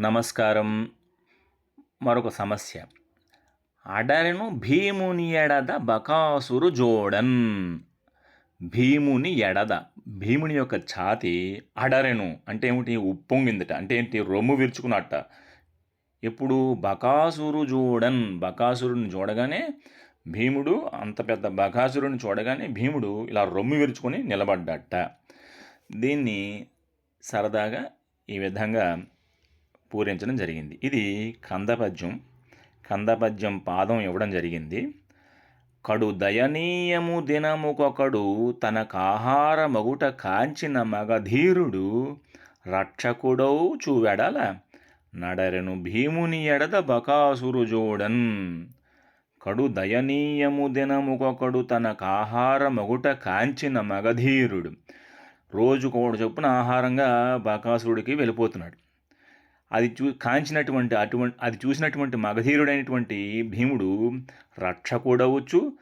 నమస్కారం. మరొక సమస్య. అడరెను భీముని ఎడద బకాసురు జోడన్. భీముని ఎడద భీముని యొక్క ఛాతి అడరెను అంటే ఏమిటి? ఉప్పొంగిందట అంటే ఏంటి? రొమ్ము విరుచుకున్నట్ట. ఇప్పుడు బకాసురు జోడన్. బకాసురుని చూడగానే భీముడు అంత పెద్ద బకాసురుని చూడగానే భీముడు ఇలా రొమ్ము విరుచుకొని నిలబడ్డట. దీన్ని సరదాగా ఈ విధంగా పూరించడం జరిగింది. ఇది కందపద్యం. కందపద్యం పాదం ఇవ్వడం జరిగింది. కడు దయనీయము దినముకొకడు తనకాహార మగుట కాంచిన మగధీరుడు రక్షకుడౌ చూవెడల నడరెను భీముని ఎడద బకాసురు జోడన్. కడు దయనీయము దినముకొకడు తనకాహార మగుట కాంచిన మగధీరుడు రోజుకోడు చొప్పున ఆహారంగా బకాసురుడికి వెళ్ళిపోతున్నాడు. అది చూ కాంచినటువంటి అటువంటి అది చూసినటువంటి మగధీరుడైనటువంటి భీముడు రక్షకుడవచ్చు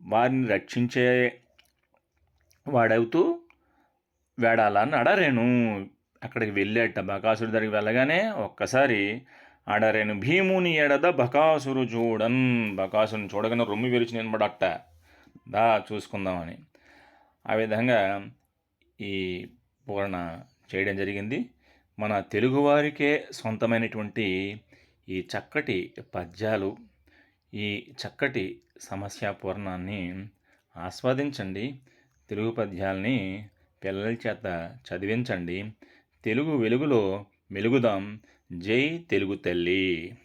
వారిని రక్షించే వాడవుతూ వేడాలని అడరేను అక్కడికి వెళ్ళాట బకాసురు దగ్గరికి వెళ్ళగానే ఒక్కసారి అడరేను భీముని ఎడద బకాసురు చూడన్ బకాసురుని చూడగానే రొమ్మి విరిచి నిలబడట దా చూసుకుందామని. ఆ విధంగా ఈ పూరణ చేయడం జరిగింది. మన తెలుగువారికే సొంతమైనటువంటి ఈ చక్కటి పద్యాలు ఈ చక్కటి సమస్య పూర్ణాన్ని ఆస్వాదించండి. తెలుగు పద్యాల్ని పిల్లల చేత చదివించండి. తెలుగు వెలుగులో మెలుగుదాం. జై తెలుగు తల్లి.